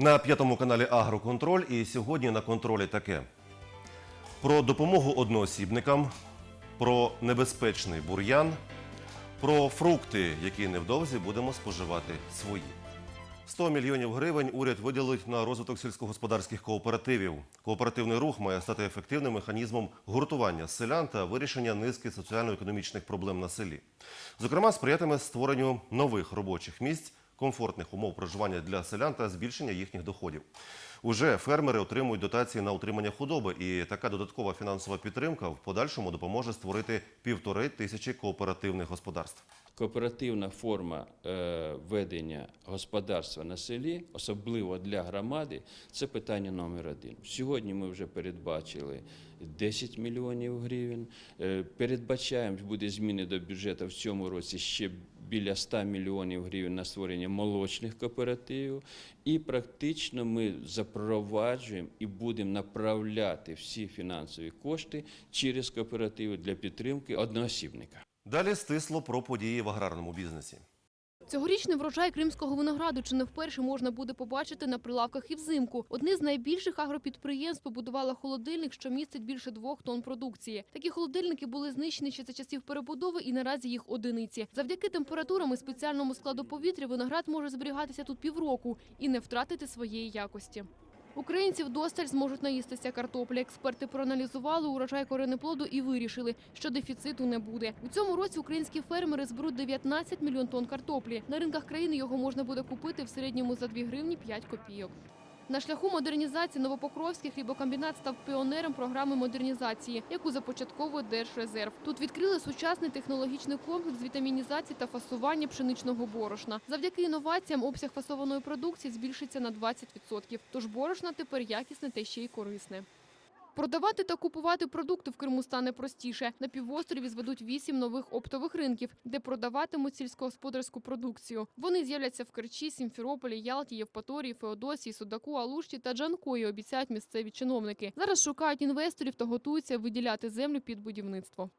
На п'ятому каналі Агроконтроль і сьогодні на контролі таке: про допомогу одноосібникам, про небезпечний бур'ян, про фрукти, які невдовзі будемо споживати свої. 100 мільйонів гривень уряд виділить на розвиток сільськогосподарських кооперативів. Кооперативний рух має стати ефективним механізмом гуртування селян та вирішення низки соціально-економічних проблем на селі. Зокрема, сприятиме створенню нових робочих місць, комфортних умов проживання для селян та збільшення їхніх доходів. Уже фермери отримують дотації на утримання худоби, і така додаткова фінансова підтримка в подальшому допоможе створити півтори тисячі кооперативних господарств. Кооперативна форма е, ведення господарства на селі, особливо для громади, це питання номер один. Сьогодні ми вже передбачили 10 мільйонів гривень. Е, передбачаємо, буде зміни до бюджету в цьому році ще біля 100 мільйонів гривень на створення молочних кооперативів. І практично ми запроваджуємо і будемо направляти всі фінансові кошти через кооперативи для підтримки одноосібника. Далі стисло про події в аграрному бізнесі. Цьогорічний врожай кримського винограду чи не вперше можна буде побачити на прилавках і взимку. Одне з найбільших агропідприємств побудувало холодильник, що містить більше двох тонн продукції. Такі холодильники були знищені ще за часів перебудови, і наразі їх одиниці. Завдяки температурам і спеціальному складу повітря виноград може зберігатися тут півроку і не втратити своєї якості. Українці вдосталь зможуть наїстися картоплі. Експерти проаналізували урожай коренеплоду і вирішили, що дефіциту не буде. У цьому році українські фермери зберуть 19 мільйон тонн картоплі. На ринках країни його можна буде купити в середньому за 2 гривні 5 копійок. На шляху модернізації Новопокровський хлібокомбінат став піонером програми модернізації, яку започатковує Держрезерв. Тут відкрили сучасний технологічний комплекс вітамінізації та фасування пшеничного борошна. Завдяки інноваціям обсяг фасованої продукції збільшиться на 20%. Тож борошна тепер якісне та ще й корисне. Продавати та купувати продукти в Криму стане простіше. На півострові зведуть вісім нових оптових ринків, де продаватимуть сільськогосподарську продукцію. Вони з'являться в Керчі, Сімферополі, Ялті, Євпаторії, Феодосії, Судаку, Алушті та Джанкої, обіцяють місцеві чиновники. Зараз шукають інвесторів та готуються виділяти землю під будівництво.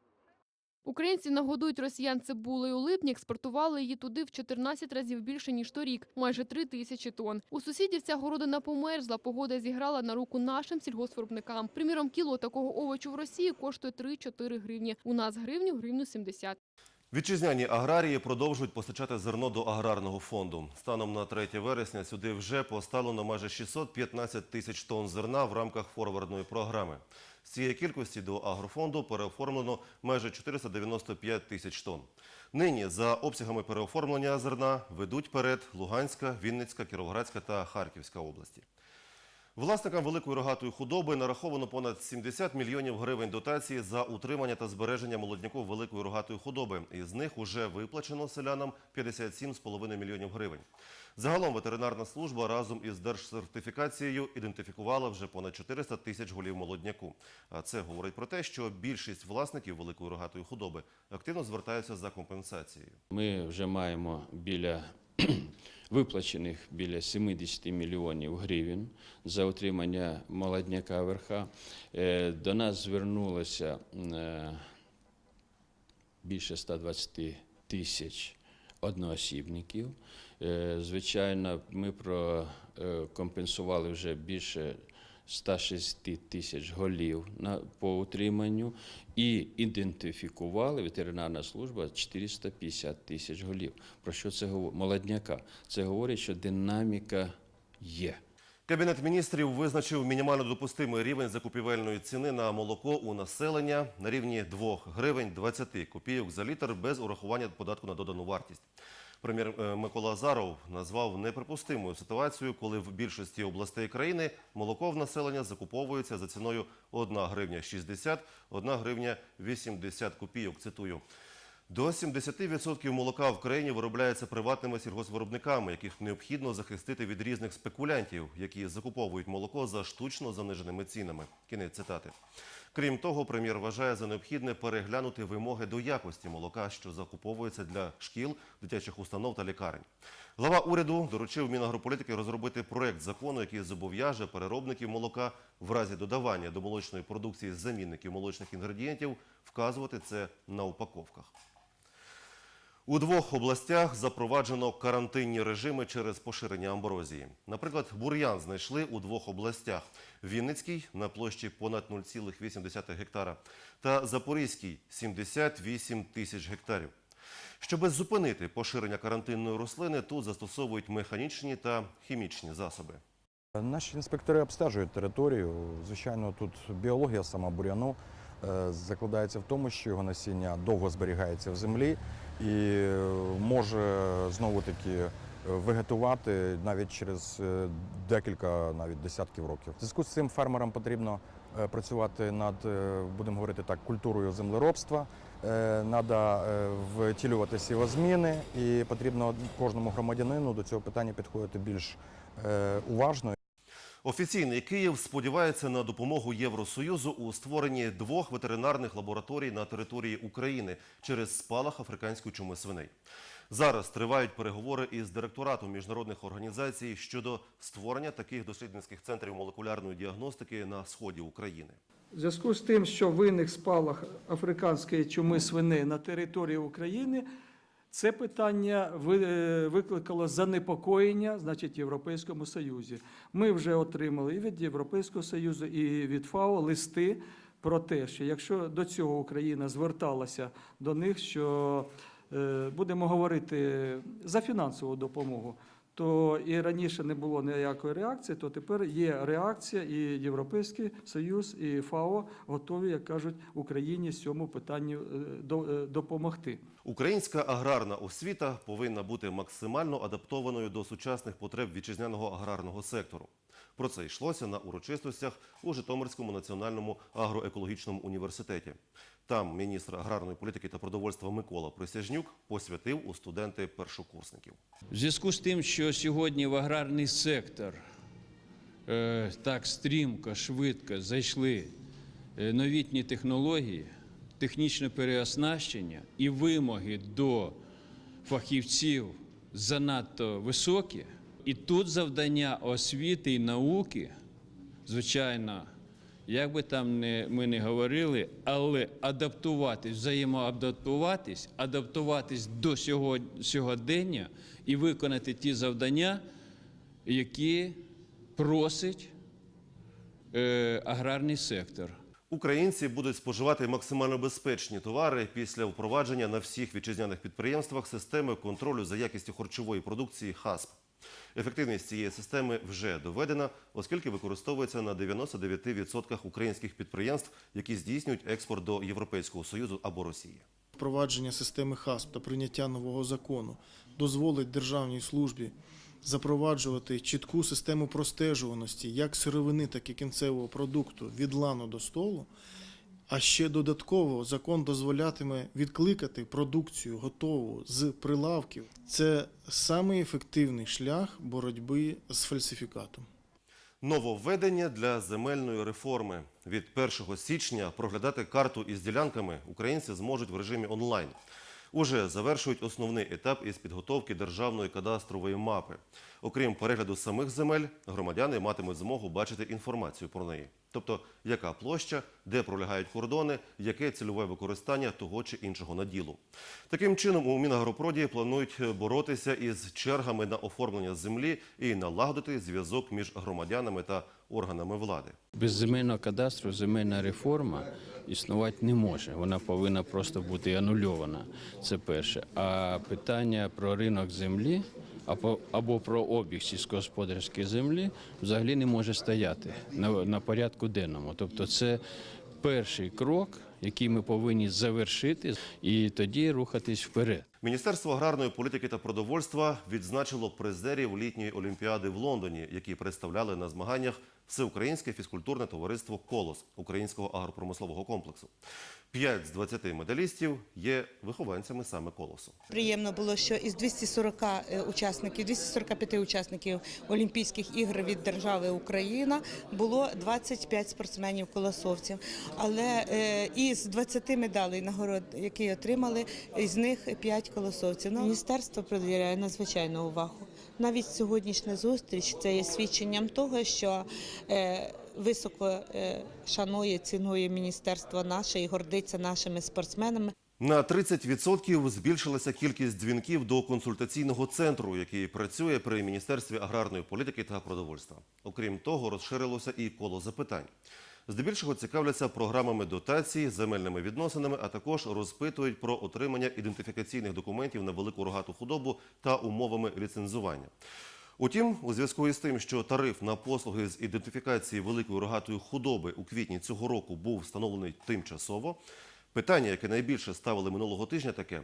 Українці нагодують росіян цибулею липні, експортували її туди в 14 разів більше, ніж торік – майже 3 тисячі тонн. У сусідів ця городина померзла, погода зіграла на руку нашим сільгоспвиробникам. Приміром, кіло такого овочу в Росії коштує 3-4 гривні. У нас гривню, гривню 70. Вітчизняні аграрії продовжують постачати зерно до аграрного фонду. Станом на 3 вересня сюди вже поставлено майже 615 тисяч тонн зерна в рамках форвардної програми. З цієї кількості до агрофонду переоформлено майже 495 тисяч тонн. Нині за обсягами переоформлення зерна ведуть перед Луганська, Вінницька, Кіровоградська та Харківська області. Власникам великої рогатої худоби нараховано понад 70 мільйонів гривень дотації за утримання та збереження молодняку великої рогатої худоби. Із них уже виплачено селянам 57,5 мільйонів гривень. Загалом ветеринарна служба разом із держсертифікацією ідентифікувала вже понад 400 тисяч голів молодняку. Це говорить про те, що більшість власників великої рогатої худоби активно звертаються за компенсацією. Ми вже маємо біля виплачених біля 70 мільйонів гривень за утримання молодняка верха. Е, До нас звернулося е, більше 120 тисяч одноосібників. Е, Звичайно, ми прокомпенсували вже більше 106 тисяч голів на, по утриманню і ідентифікували ветеринарна служба 450 тисяч голів. Про що це говорить? Молодняка. Це говорить, що динаміка є. Кабінет міністрів визначив мінімально допустимий рівень закупівельної ціни на молоко у населення на рівні 2 гривень 20 копійок за літр без урахування податку на додану вартість. Прем'єр е, Микола Азаров назвав неприпустимою ситуацію, коли в більшості областей країни молоко в населення закуповується за ціною 1 гривня 60, 1 гривня 80 копійок. Цитую. До 70% молока в країні виробляється приватними сільгоспвиробниками, яких необхідно захистити від різних спекулянтів, які закуповують молоко за штучно заниженими цінами. Кінець цитати. Крім того, прем'єр вважає за необхідне переглянути вимоги до якості молока, що закуповується для шкіл, дитячих установ та лікарень. Глава уряду доручив Мінагрополітики розробити проект закону, який зобов'яже переробників молока в разі додавання до молочної продукції замінників молочних інгредієнтів вказувати це на упаковках. У двох областях запроваджено карантинні режими через поширення амброзії. Наприклад, бур'ян знайшли у двох областях: Вінницький на площі понад 0,8 гектара та Запорізький 78 тисяч гектарів. Щоби зупинити поширення карантинної рослини, тут застосовують механічні та хімічні засоби. Наші інспектори обстежують територію. Звичайно, тут біологія сама бур'яну закладається в тому, що його насіння довго зберігається в землі і е, може знову таки вегетувати навіть через е, декілька, навіть десятків років. В зв'язку з цим фермерам потрібно е, працювати над, е, будемо говорити так, культурою землеробства. Треба втілювати сівозміни, і потрібно кожному громадянину до цього питання підходити більш е, уважно. Офіційний Київ сподівається на допомогу Євросоюзу у створенні двох ветеринарних лабораторій на території України через спалах африканської чуми свиней. Зараз тривають переговори із директоратом міжнародних організацій щодо створення таких дослідницьких центрів молекулярної діагностики на сході України. В зв'язку з тим, що виник спалах африканської чуми свини на території України, це питання е, викликало занепокоєння, значить, Європейському Союзі. Ми вже отримали і від Європейського Союзу, і від ФАО листи про те, що якщо до цього Україна зверталася до них, що е, будемо говорити за фінансову допомогу, то і раніше не було ніякої реакції, то тепер є реакція, і Європейський Союз, і ФАО готові, як кажуть, Україні цьому питанню е, е, допомогти. Українська аграрна освіта повинна бути максимально адаптованою до сучасних потреб вітчизняного аграрного сектору. Про це йшлося на урочистостях у Житомирському національному агроекологічному університеті. Там міністр аграрної політики та продовольства Микола Присяжнюк посвятив у студенти першокурсників. В зв'язку з тим, що сьогодні в аграрний сектор е, так стрімко, швидко зайшли е, новітні технології, технічне переоснащення і вимоги до фахівців занадто високі, і тут завдання освіти і науки, звичайно, як би там не, ми не говорили, але адаптуватись, взаємоадаптуватись, адаптуватись до сьогодення і виконати ті завдання, які просить е, аграрний сектор. Українці будуть споживати максимально безпечні товари після впровадження на всіх вітчизняних підприємствах системи контролю за якістю харчової продукції ХАСП. Ефективність цієї системи вже доведена, оскільки використовується на 99% українських підприємств, які здійснюють експорт до Європейського Союзу або Росії. Впровадження системи ХАСП та прийняття нового закону дозволить державній службі запроваджувати чітку систему простежуваності як сировини, так і кінцевого продукту від лану до столу. А ще додатково закон дозволятиме відкликати продукцію готову з прилавків. Це самий ефективний шлях боротьби з фальсифікатом. Нововведення для земельної реформи. Від 1 січня проглядати карту із ділянками українці зможуть в режимі онлайн. Уже завершують основний етап із підготовки державної кадастрової мапи. Окрім перегляду самих земель, громадяни матимуть змогу бачити інформацію про неї. Тобто, яка площа, де пролягають кордони, яке цільове використання того чи іншого наділу. Таким чином, у Мінагропроді планують боротися із чергами на оформлення землі і налагодити зв'язок між громадянами та органами влади. Без земельного кадастру земельна реформа існувати не може. Вона повинна просто бути анульована. Це перше. А питання про ринок землі або, або про обіг сільськогосподарської землі взагалі не може стояти на, на порядку денному. Тобто, це перший крок, який ми повинні завершити, і тоді рухатись вперед. Міністерство аграрної політики та продовольства відзначило призерів літньої олімпіади в Лондоні, які представляли на змаганнях Всеукраїнське фізкультурне товариство Колос українського агропромислового комплексу. П'ять з 20 медалістів є вихованцями саме колосу. Приємно було, що із 240 е, учасників, 245 учасників Олімпійських ігор від держави Україна було 25 спортсменів-колосовців. Але е, із 20 медалей нагород, які отримали, із них 5 колосовців. Ну, Міністерство приділяє надзвичайну увагу. Навіть сьогоднішня зустріч це є свідченням того, що е, високо е, шанує, цінує міністерство наше і гордиться нашими спортсменами. На 30% збільшилася кількість дзвінків до консультаційного центру, який працює при Міністерстві аграрної політики та продовольства. Окрім того, розширилося і коло запитань. Здебільшого цікавляться програмами дотацій, земельними відносинами, а також розпитують про отримання ідентифікаційних документів на велику рогату худобу та умовами ліцензування. Утім, у зв'язку із тим, що тариф на послуги з ідентифікації великої рогатої худоби у квітні цього року був встановлений тимчасово, питання, яке найбільше ставили минулого тижня, таке: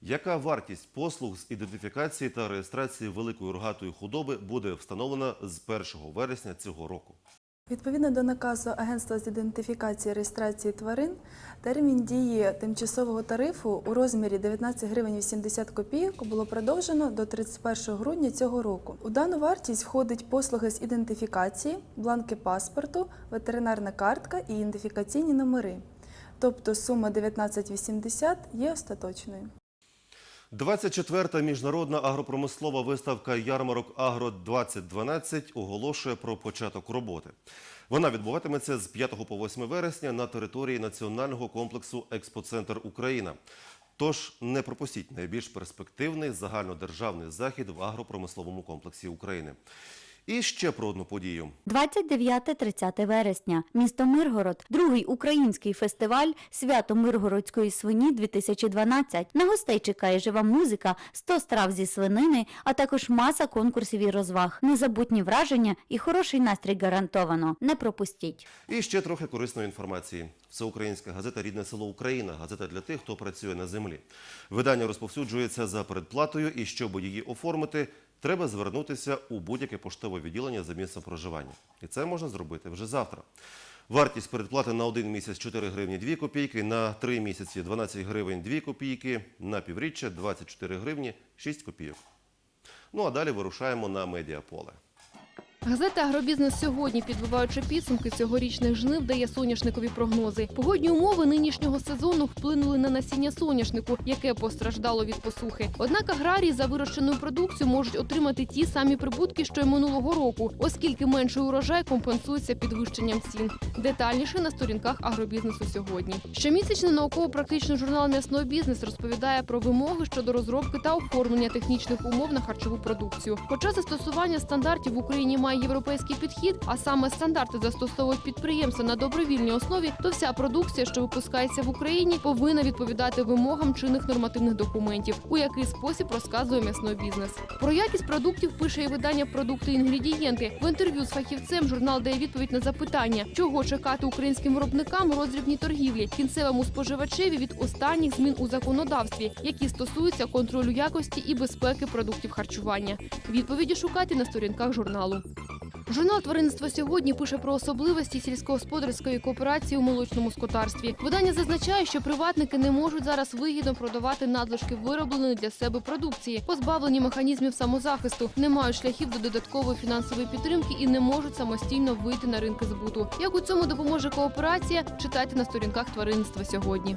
яка вартість послуг з ідентифікації та реєстрації великої рогатої худоби буде встановлена з 1 вересня цього року? Відповідно до наказу Агентства з ідентифікації і реєстрації тварин, термін дії тимчасового тарифу у розмірі 19 гривень 80 копійок було продовжено до 31 грудня цього року. У дану вартість входить послуги з ідентифікації, бланки паспорту, ветеринарна картка і ідентифікаційні номери. Тобто сума 19,80 є остаточною. 24-та міжнародна агропромислова виставка «Ярмарок Агро-2012» оголошує про початок роботи. Вона відбуватиметься з 5 по 8 вересня на території національного комплексу «Експоцентр Україна». Тож не пропустіть найбільш перспективний загальнодержавний захід в агропромисловому комплексі України. І ще про одну подію. 29-30 вересня. Місто Миргород. Другий український фестиваль Свято Миргородської свині 2012. На гостей чекає жива музика, 100 страв зі свинини, а також маса конкурсів і розваг. Незабутні враження і хороший настрій гарантовано. Не пропустіть. І ще трохи корисної інформації. Всеукраїнська газета Рідне село Україна газета для тих, хто працює на землі. Видання розповсюджується за передплатою, і щоб її оформити, треба звернутися у будь-яке поштове відділення за місцем проживання. І це можна зробити вже завтра. Вартість передплати на один місяць 4 гривні 2 копійки, на 3 місяці 12 гривень 2 копійки, на півріччя 24 гривні 6 копійок. Ну а далі вирушаємо на медіаполе. Газета «Агробізнес сьогодні», підбиваючи підсумки цьогорічних жнив, дає соняшникові прогнози. Погодні умови нинішнього сезону вплинули на насіння соняшнику, яке постраждало від посухи. Однак аграрії за вирощену продукцію можуть отримати ті самі прибутки, що й минулого року, оскільки менший урожай компенсується підвищенням цін. Детальніше на сторінках агробізнесу сьогодні. Щомісячний науково-практичний журнал «М'ясний бізнес» розповідає про вимоги щодо розробки та оформлення технічних умов на харчову продукцію. Хоча застосування стандартів в Україні має європейський підхід, а саме стандарти застосовують підприємства на добровільній основі, то вся продукція, що випускається в Україні, повинна відповідати вимогам чинних нормативних документів, у який спосіб розказує м'ясний бізнес. Про якість продуктів пише і видання продукти інгредієнти. В інтерв'ю з фахівцем журнал дає відповідь на запитання, чого чекати українським виробникам у торгівлі, кінцевому споживачеві від останніх змін у законодавстві, які стосуються контролю якості і безпеки продуктів харчування. Відповіді шукайте на сторінках журналу. Журнал Тваринство сьогодні пише про особливості сільськогосподарської кооперації у молочному скотарстві. Видання зазначає, що приватники не можуть зараз вигідно продавати надлишки виробленої для себе продукції, позбавлені механізмів самозахисту, не мають шляхів до додаткової фінансової підтримки і не можуть самостійно вийти на ринки збуту. Як у цьому допоможе кооперація? Читайте на сторінках тваринства сьогодні.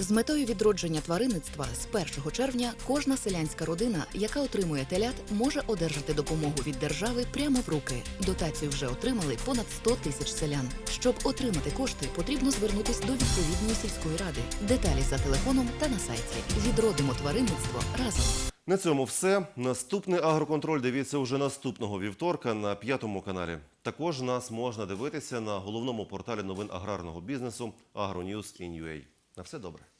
З метою відродження тваринництва з 1 червня кожна селянська родина, яка отримує телят, може одержати допомогу від держави прямо в руки. Дотацію вже отримали понад 100 тисяч селян. Щоб отримати кошти, потрібно звернутись до відповідної сільської ради. Деталі за телефоном та на сайті. Відродимо тваринництво разом. На цьому все. Наступний агроконтроль дивіться уже наступного вівторка на п'ятому каналі. Також нас можна дивитися на головному порталі новин аграрного бізнесу AgroNews.in.ua. На все добре.